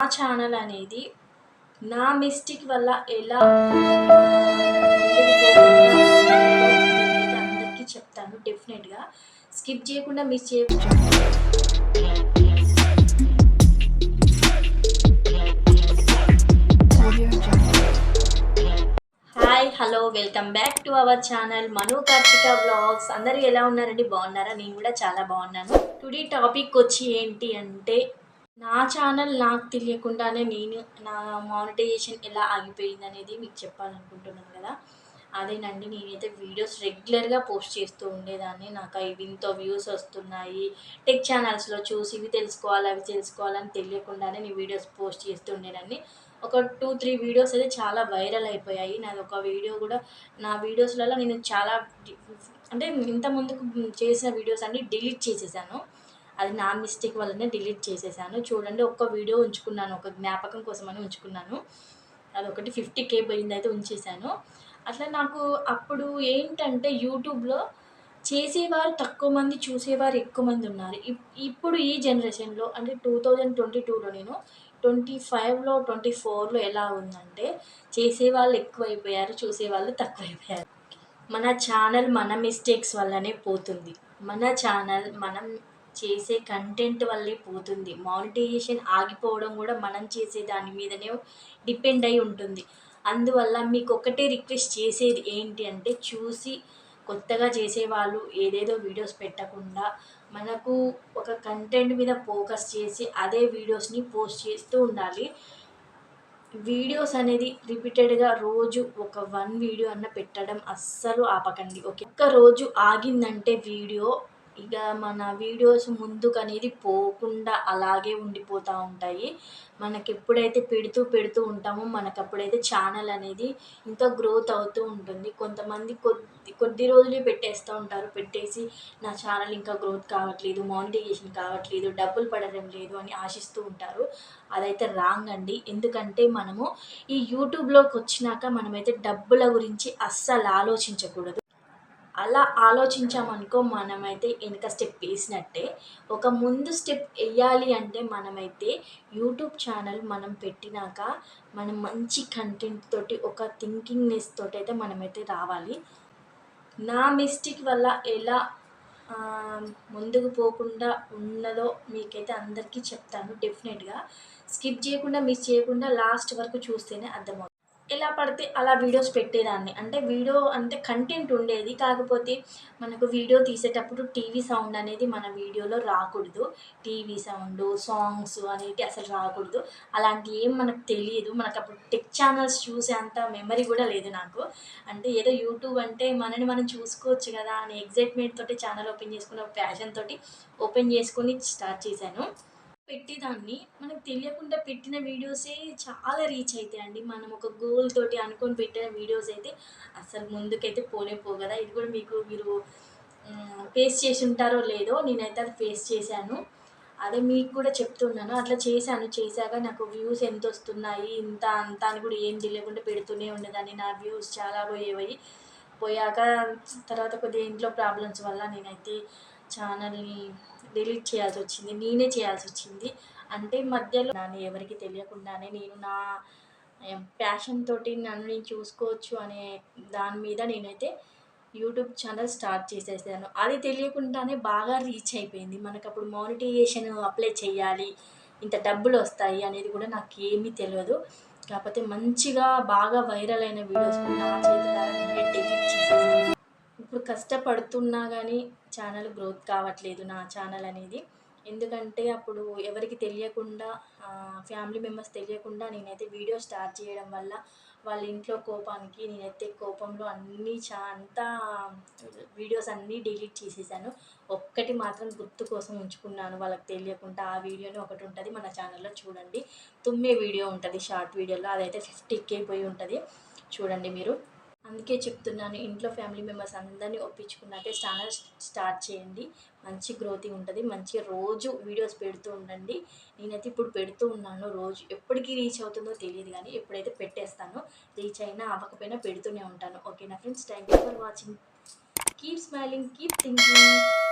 నా ఛానల్ అనేది నా మిస్టేక్ వల్ల ఎలా అందరికీ చెప్తాను డెఫినెట్గా స్కిప్ చేయకుండా మిస్ చేయకుండా hi hello welcome back to our channel Manu Karthika vlogs అందరూ ఎలా ఉన్నారండి? బాగున్నారా? నేను కూడా చాలా బాగున్నాను. టుడే టాపిక్ వచ్చి ఏంటి అంటే నా ఛానల్ నాకు తెలియకుండానే నేను నా మానిటైజేషన్ ఎలా ఆగిపోయింది అనేది మీకు చెప్పాలనుకుంటున్నాను కదా. అదేనండి నేనైతే వీడియోస్ రెగ్యులర్గా పోస్ట్ చేస్తూ ఉండేదాన్ని. నాకు ఇవి ఇంత వ్యూస్ వస్తున్నాయి. టెక్ ఛానల్స్లో చూసి ఇవి తెలుసుకోవాలి అవి తెలుసుకోవాలని తెలియకుండానే నేను వీడియోస్ పోస్ట్ చేస్తూ ఉండేదాన్ని. ఒక టూ త్రీ వీడియోస్ అయితే చాలా వైరల్ అయిపోయాయి. నాది ఒక వీడియో కూడా నా వీడియోస్లలో నేను చాలా అంటే ఇంత ముందుకు చేసిన వీడియోస్ అన్ని డిలీట్ చేసేసాను. అది నా మిస్టేక్ వల్లనే డిలీట్ చేసేసాను. చూడండి ఒక్క వీడియో ఉంచుకున్నాను ఒక జ్ఞాపకం కోసమని ఉంచుకున్నాను. అదొకటి ఫిఫ్టీ కే పోయింది అయితే ఉంచేసాను. అట్లా నాకు అప్పుడు ఏంటంటే యూట్యూబ్లో చేసేవారు తక్కువ మంది చూసేవారు ఎక్కువ మంది ఉన్నారు. ఇప్- ఇప్పుడు ఈ జనరేషన్లో అంటే టూ థౌజండ్ ట్వంటీ టూలో నేను ట్వంటీ ఫైవ్లో ట్వంటీ ఫోర్లో ఎలా ఉందంటే చేసేవాళ్ళు ఎక్కువైపోయారు చూసేవాళ్ళు తక్కువైపోయారు. మన ఛానల్ మన మిస్టేక్స్ వల్లనే పోతుంది. మన ఛానల్ మనం చేసే కంటెంట్ వల్లే పోతుంది. మానిటైజేషన్ ఆగిపోవడం కూడా మనం చేసే దాని మీదనే డిపెండ్ అయి ఉంటుంది. అందువల్ల మీకు ఒకటే రిక్వెస్ట్ చేసేది ఏంటి అంటే చూసి కొత్తగా చేసేవాళ్ళు ఏదేదో వీడియోస్ పెట్టకుండా మనకు ఒక కంటెంట్ మీద ఫోకస్ చేసి అదే వీడియోస్ని పోస్ట్ చేస్తూ ఉండాలి. వీడియోస్ అనేది రిపీటెడ్గా రోజు ఒక వన్ వీడియో అన్న పెట్టడం అస్సలు ఆపకండి. ఓకే? ఒక్క రోజు ఆగిందంటే వీడియో ఇక మన వీడియోస్ ముందుకు అనేది పోకుండా అలాగే ఉండిపోతూ ఉంటాయి. మనకి ఎప్పుడైతే పెడుతూ పెడుతూ ఉంటామో మనకు అప్పుడైతే ఛానల్ అనేది ఇంకా గ్రోత్ అవుతూ ఉంటుంది. కొంతమంది కొద్ది కొద్ది రోజులు పెట్టేస్తూ ఉంటారు. పెట్టేసి నా ఛానల్ ఇంకా గ్రోత్ కావట్లేదు మానిటైజేషన్ కావట్లేదు డబ్బులు పడడం లేదు అని ఆశిస్తూ ఉంటారు. అదైతే రాంగ్ అండి. ఎందుకంటే మనము ఈ యూట్యూబ్లోకి వచ్చినాక మనమైతే డబ్బుల గురించి అస్సలు ఆలోచించకూడదు. అలా ఆలోచించామనుకో మనమైతే వెనక స్టెప్ వేసినట్టే. ఒక ముందు స్టెప్ వేయాలి అంటే మనమైతే యూట్యూబ్ ఛానల్ మనం పెట్టినాక మనం మంచి కంటెంట్ తోటి ఒక థింకింగ్నెస్ తోటి అయితే మనమైతే రావాలి. నా మిస్టేక్ వల్ల ఎలా ముందుకు పోకుండా ఉన్నదో మీకైతే అందరికీ చెప్తాను. డెఫినెట్గా స్కిప్ చేయకుండా మిస్ చేయకుండా లాస్ట్ వరకు చూస్తేనే అర్థమవుతుంది. ఎలా పడితే అలా వీడియోస్ పెట్టేదాన్ని. అంటే వీడియో అంటే కంటెంట్ ఉండేది. కాకపోతే మనకు వీడియో తీసేటప్పుడు టీవీ సౌండ్ అనేది మన వీడియోలో రాకూడదు. టీవీ సౌండ్ సాంగ్స్ అనేవి అసలు రాకూడదు. అలాంటి ఏం మనకు తెలియదు. మనకు అప్పుడు టెక్ ఛానల్స్ చూసే అంత మెమరీ కూడా లేదు నాకు. అంటే ఏదో యూట్యూబ్ అంటే మనని మనం చూసుకోవచ్చు కదా అని ఎగ్జైట్మెంట్ తోటి ఛానల్ ఓపెన్ చేసుకున్న ప్యాషన్ తోటి ఓపెన్ చేసుకొని స్టార్ట్ చేశాను. పెట్టేదాన్ని. మనకు తెలియకుండా పెట్టిన వీడియోసే చాలా రీచ్ అవుతాయండి మనం ఒక గోల్ తోటి అనుకొని పెట్టిన వీడియోస్ అయితే అసలు ముందుకైతే పోనే పోగదా. ఇది కూడా మీకు మీరు ఫేస్ చేసి ఉంటారో లేదో నేనైతే అది ఫేస్ చేశాను. అదే మీకు కూడా చెప్తున్నాను. అట్లా చేశాను. చేశాక నాకు వ్యూస్ ఎంత వస్తున్నాయి ఇంత అంత అని కూడా ఏం తెలియకుండా పెడుతూనే ఉండేదాన్ని. నా వ్యూస్ చాలా పోయేవి పోయాక తర్వాత కొద్దిగా ఇంట్లో ప్రాబ్లమ్స్ వల్ల నేనైతే ఛానల్ని డిలీట్ చేయాల్సి వచ్చింది నేనే చేయాల్సి వచ్చింది అంటే మధ్యలో నన్ను ఎవరికి తెలియకుండానే నేను నా ప్యాషన్ తోటి నన్ను నేను చూసుకోవచ్చు అనే దాని మీద నేనైతే యూట్యూబ్ ఛానల్ స్టార్ట్ చేసేసాను. అది తెలియకుండానే బాగా రీచ్ అయిపోయింది. మనకు అప్పుడు మానిటైజేషన్ అప్లై చేయాలి ఇంత డబ్బులు వస్తాయి అనేది కూడా నాకు ఏమీ తెలియదు కాకపోతే మంచిగా బాగా వైరల్ అయిన వీడియోస్ నా చేతులారా డిలీట్ చేసేసాను. ఇప్పుడు కష్టపడుతున్నా కానీ ఛానల్ గ్రోత్ కావట్లేదు నా ఛానల్ అనేది. ఎందుకంటే అప్పుడు ఎవరికి తెలియకుండా ఫ్యామిలీ మెంబర్స్ తెలియకుండా నేనైతే వీడియో స్టార్ట్ చేయడం వల్ల వాళ్ళ ఇంట్లో కోపానికి నేనైతే కోపంలో అన్నీ చా అంతా వీడియోస్ అన్నీ డిలీట్ చేసేసాను. ఒక్కటి మాత్రం గుర్తు కోసం ఉంచుకున్నాను. వాళ్ళకి తెలియకుండా ఆ వీడియోని ఒకటి ఉంటుంది మన ఛానల్లో చూడండి. తుమ్మే వీడియో ఉంటుంది షార్ట్ వీడియోలో అదైతే ఫిఫ్టీ కే పోయి ఉంటుంది. చూడండి మీరు. అందుకే చెప్తున్నాను ఇంట్లో ఫ్యామిలీ మెంబర్స్ అందరినీ ఒప్పించుకున్నట్టే ఛానల్ స్టార్ట్ చేయండి. మంచి గ్రోత్ ఉంటుంది. మంచిగా రోజు వీడియోస్ పెడుతూ ఉండండి. నేనైతే ఇప్పుడు పెడుతూ ఉన్నాను. రోజు ఎప్పటికీ రీచ్ అవుతుందో తెలియదు కానీ ఎప్పుడైతే పెట్టేస్తానో రీచ్ అయినా అవ్వకపోయినా పెడుతూనే ఉంటాను. ఓకేనా friends? Thank you for watching. Keep smiling keep thinking.